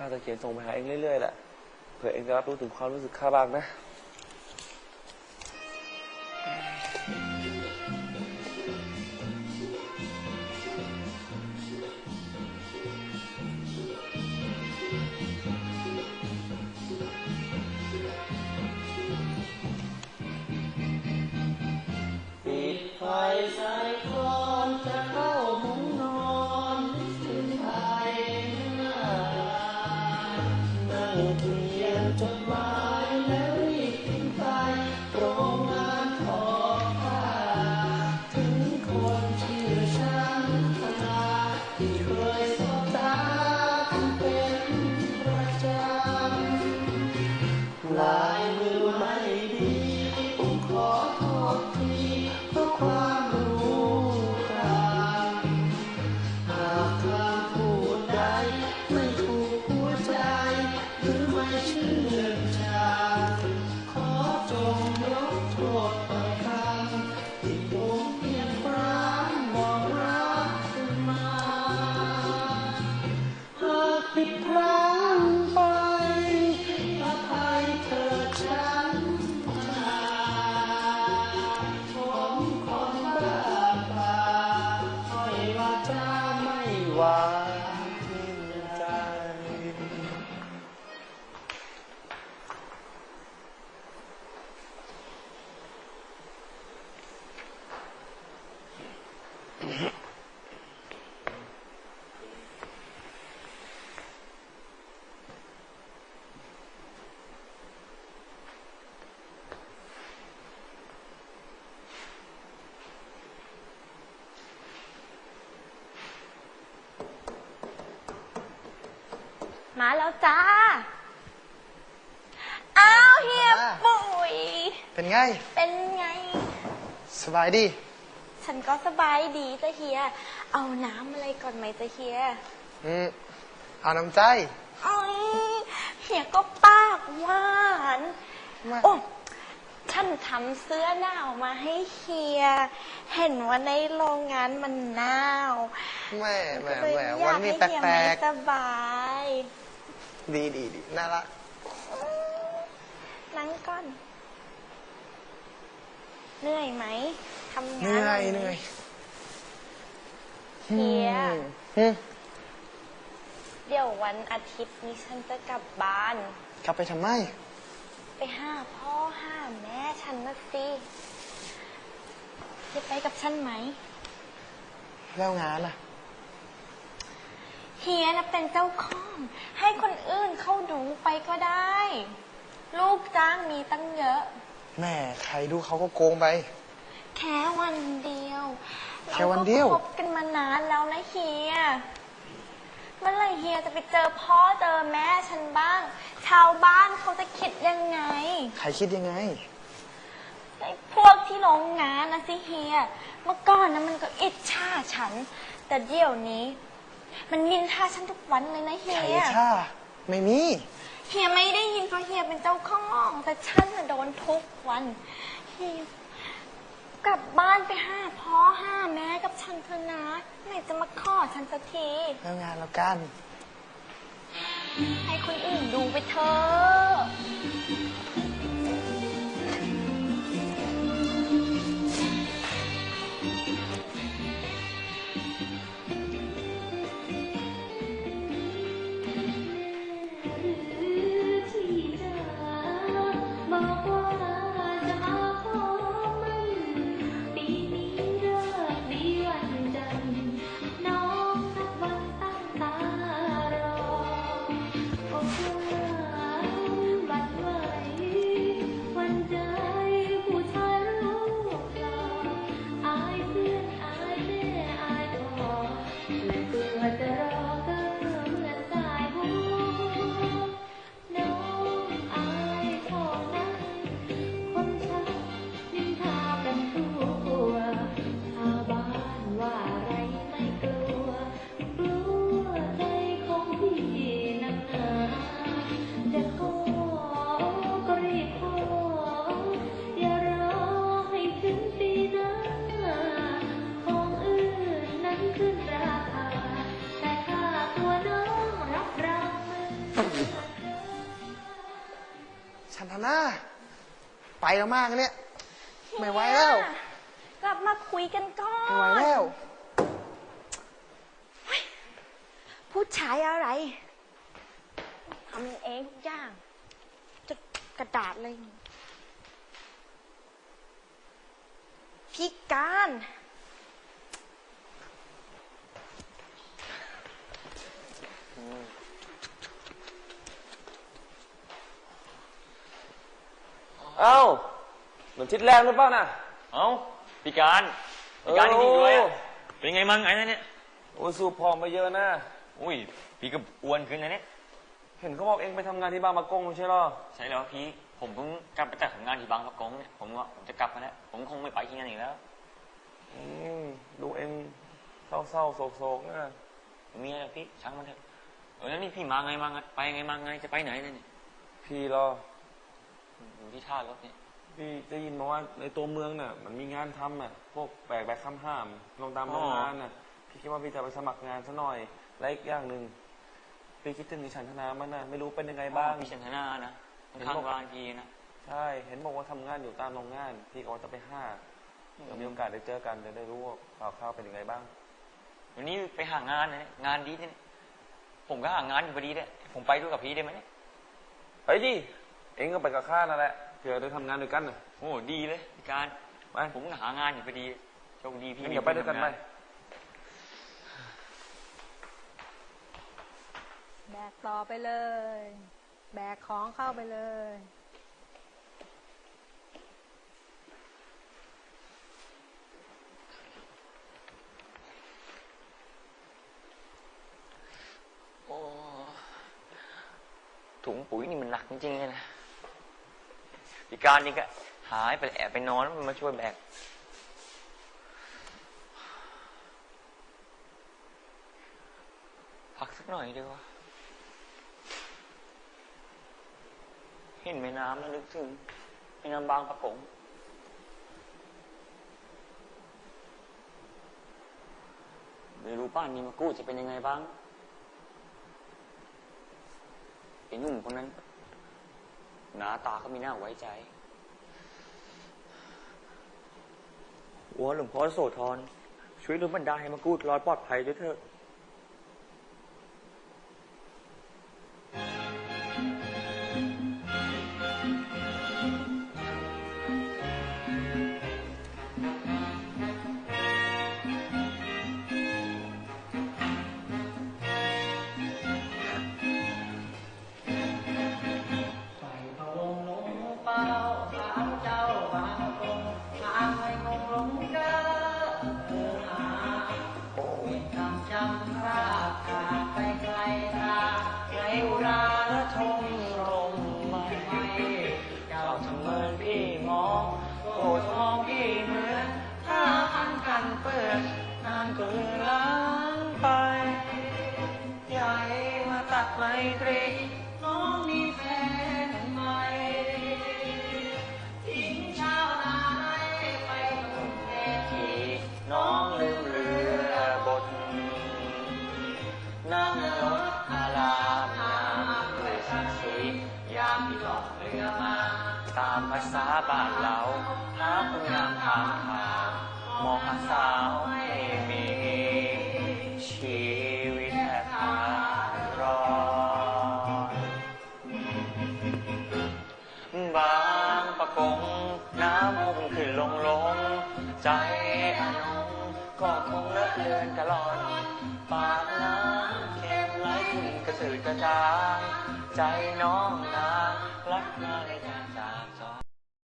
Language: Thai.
ข้าจะเขียนส่งไปหาเองเรื่อยๆแหละเผื่อเองจะรับรู้ถึงความรู้สึกข้าบ้างนะปิดไฟใส่คอนจะเข้า โทษทีเไม่หวานทิ้งใจ มา แล้วจ้า อ้าวเฮียปุ๋ย เป็นไง เป็นไง สบายดี ฉันก็สบายดีจ้ะเฮีย เอาน้ำอะไรก่อนไหมจ้ะเฮีย อืมเอาน้ำใจโอ้ยเฮียก็ปากหวานมาโอ้ฉันทำเสื้อหนาวมาให้เฮีย เห็นว่าในโรงงานมันหนาวแม่แม่ก็เลยแม่อยาวันกนี้ให้แปเฮียลไม่กสบายๆ ดีดีดีน่ารักนั่งก่อน เหนื่อยไหมทำเหงานนื่อยไหมเหนื่อยเฮียอืมเดี๋ยววันอาทิตย์นี้ฉันจะกลับบ้าน กลับไปทำไม ไปหาพ่อหาแม่ฉันนะสิจะไปกับฉันไหมแล้วงานล่ะเฮียนะเป็นเจ้าของ ให้คนอื่นเข้าดูไปก็ได้ ลูกจ้างมีตั้งเยอะ แม่ใครดูเขาก็โกงไป แค่วันเดียวแค่วันเดียว ราก็คบกันมานานแล้วนะเฮีย เมื่อไหรเฮียจะไปเจอพ่อเจอแม่ฉันบ้าง ชาวบ้านเขาจะคิดยังไง ใครคิดยังไง ไอ้พวกที่โรงงานนะสิเฮีย เมื่อก่อนนะมันก็อิจฉาฉัน แต่เดี๋ยวนี้ มันนินทาฉันทุกวันเลยนะเฮีใครยช่าไม่มี เฮียไม่ได้ยินเพราะเฮียเป็นเจ้าของแต่ฉันน่ะโดนทุกวันเฮียกลับบ้านไปหาพ่อหาแม่กับฉันเถอะนะไหนจะมาขอฉันสักที แล้วงานแล้วกัน ให้คนอื่นดูไปเถอะ ฉันทนาไปแล้วมากเนี่ย ไม่ไหวแล้ว กลับมาคุยกันก่อนไม่ไหวแล้ว ผู้ชายอะไรทำเองทุกอย่าง จะกระดาษอะไรพิการอืม เอ้าเหมือนทิศแรกหรือเปล่าน่ะ เอ้าพิการพิการจริงๆด้วยอะโอ้เป็นไงมั่งไอ้นั่นเนี่ย โอ้ยสูบผอมไปเยอะนะ อุ้ย พี่ก็อ้วนขึ้นนะเนี่ย เห็นเขาบอกเองไปทำงานที่บางมะกงไม่ใช่เหรอ ใช่แล้วพี่ ผมเพิ่งกลับไปจากทำงานที่บางประกงเนี่ย ผมว่าผมจะกลับมาแล้ว ผมคงไม่ไปที่นั่นอีกแล้ว อืมดูเองเศร้าๆโศกๆนะมีอะไรพี่ช่างมันเถอะเออแล้วนี่พี่มาไงมาไงไปไงมาไงจะไปไหนเนี่ยพี่รอ อยู่ที่ท่ารถเนี่ยพี่ได้ยินมาว่าในตัวเมืองน่ะ มันมีงานทำอะ พวกแบกแบกข้ามห้ามลงตามโรงงานน่ะ พี่คิดว่าพี่จะไปสมัครงานซะหน่อย และอีกอย่างหนึ่งพี่คิดถึงดิฉันธนามันน่ะ ไม่รู้เป็นยังไงบ้างพี่ชันธนานะข้างๆบ้านพี่นะ ใช่ เห็นบอกว่าทำงานอยู่ตามโรงงาน พี่ก็ว่าจะไปห้าเดี๋ยวมีโอกาสได้เจอกันจะได้รู้ว่าข่าวข้าวเป็นยังไงบ้าง วันนี้ไปหางานนะเนี่ยงานดีเนี่ยผมก็หางานอยู่พอดีเนี่ยผมไปด้วยกับพี่ได้ไหมเนี่ยไปดิ เองก็ไปกับข้านั่นแหละเผื่อได้ทำงานด้วยกันน่ะ โอ้ดีเลยพิการไป ผมก็หางานอยู่พอดีโชคดีพี่งั้นเดี๋ยวไปด้วยกันไหมแบกต่อไปเลย แบกของเข้าไปเลย โอ้ถุงปุ๋ยนี่มันหนักจริงๆเลยนะ พิการนี่ก็หายไปแอบไปนอนแล้วมันมาช่วยแบกพักสักหน่อยดีกว่าเห็นแม่น้ำแล้วนึกถึงแม่น้ำบางปะกงไม่รู้ป้านนี้มากู้จะเป็นยังไงบ้างไอ้หนุ่มคนนั้น หน้าตาก็มีหน้าไว้ใจวัวหลวงพ่อโสธรช่วยเหลือบรรดาให้มากูดรอดปลอดภัยด้วยเถอะ ไมตรีน้องมีแฟนใหม่ทิ้งชาวนาในไปกรุงเทพทีน้องลืมเรือบทนั่งรถอารามามด้วยสักสียามที่ลองเรือมา ตามภาษาบ้านเราหาคนงามทางทางมองหาสาวไม่มีชี กงน้ำมุ่งขึ้นลงลง ใจอนงก็คงเลอะเลือนกะลอน ปากน้ำเค็มไหลขึ้นกระสือกระจางใจน้องนางรักนาย